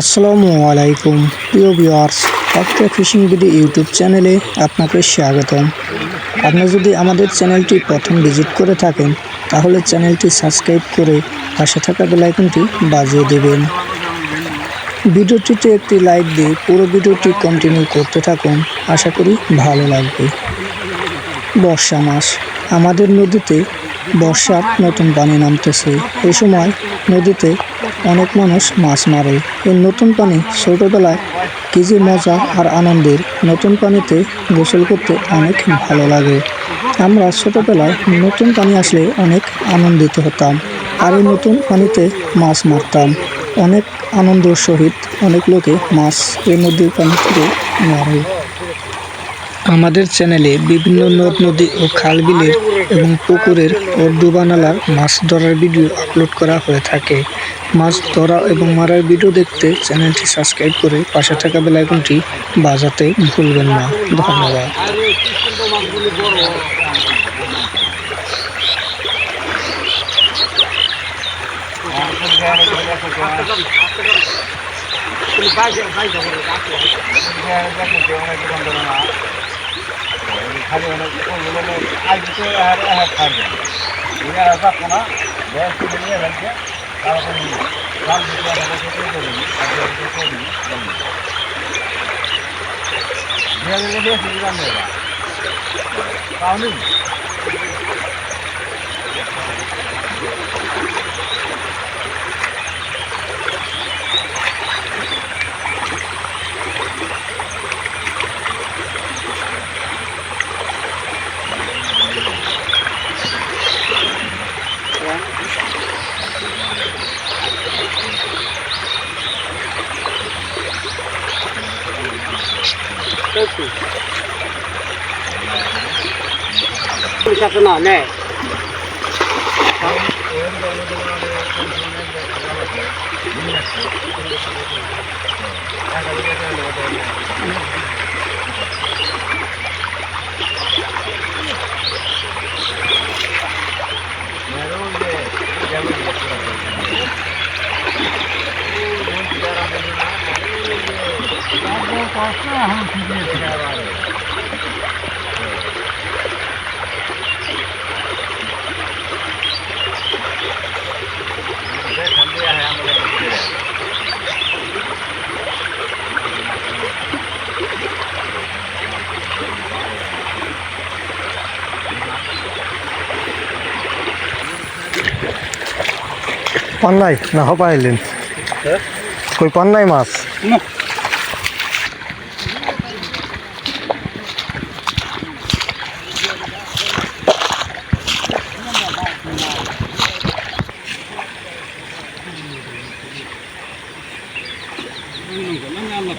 আসসালামু আলাইকুম। প্রিয় ভিউয়ার্স একটা ফিশিং ভিডিও ইউটিউব চ্যানেলে আপনাকে স্বাগতম। আপনি যদি আমাদের চ্যানেলটি প্রথম ভিজিট করে থাকেন, তাহলে চ্যানেলটি সাবস্ক্রাইব করে পাশে থাকা বেলাইকনটি বাজিয়ে দেবেন। ভিডিওটিতে একটি লাইক দিয়ে পুরো ভিডিওটি কন্টিনিউ করতে থাকুন। আশা করি ভালো লাগবে। বর্ষা মাস। আমাদের নদীতে বর্ষার নতুন পানি নামতেছে। এই সময় নদীতে অনেক মানুষ মাছ মারে। এই নতুন পানি ছোটোবেলায় কি যে মজা আর আনন্দের। নতুন পানিতে গোসল করতে অনেক ভালো লাগে। আমরা ছোটোবেলায় নতুন পানি আসলে অনেক আনন্দিত হতাম আর এই নতুন পানিতে মাছ মারতাম। অনেক আনন্দের সহিত অনেক লোকে মাছ এই নদীর পানি থেকে মারে। আমাদের চ্যানেলে বিভিন্ন নদ, নদী ও খাল বিলের এবং পুকুরের ও ডুবানালার মাছ ধরার ভিডিও আপলোড করা হয়ে থাকে। মাছ ধরা এবং মারার ভিডিও দেখতে চ্যানেলটি সাবস্ক্রাইব করে পাশে থাকা বেলাইকনটি বাজাতে ভুলবেন না। ধন্যবাদ। অনেক আজকে আর থাকবে এরা রাখব না গ্যাস থেকে নিয়ে রাখবে তারপরে কাল 都是。这下是哪呢？Yeah, we পান নাই? ঠিকই আছে পান্নাই না হপাইলেন হ্যাঁ? কই পান্নাই মাছ?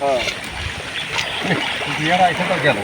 হ্যাঁ। বিয়ারা এসে তো গেল।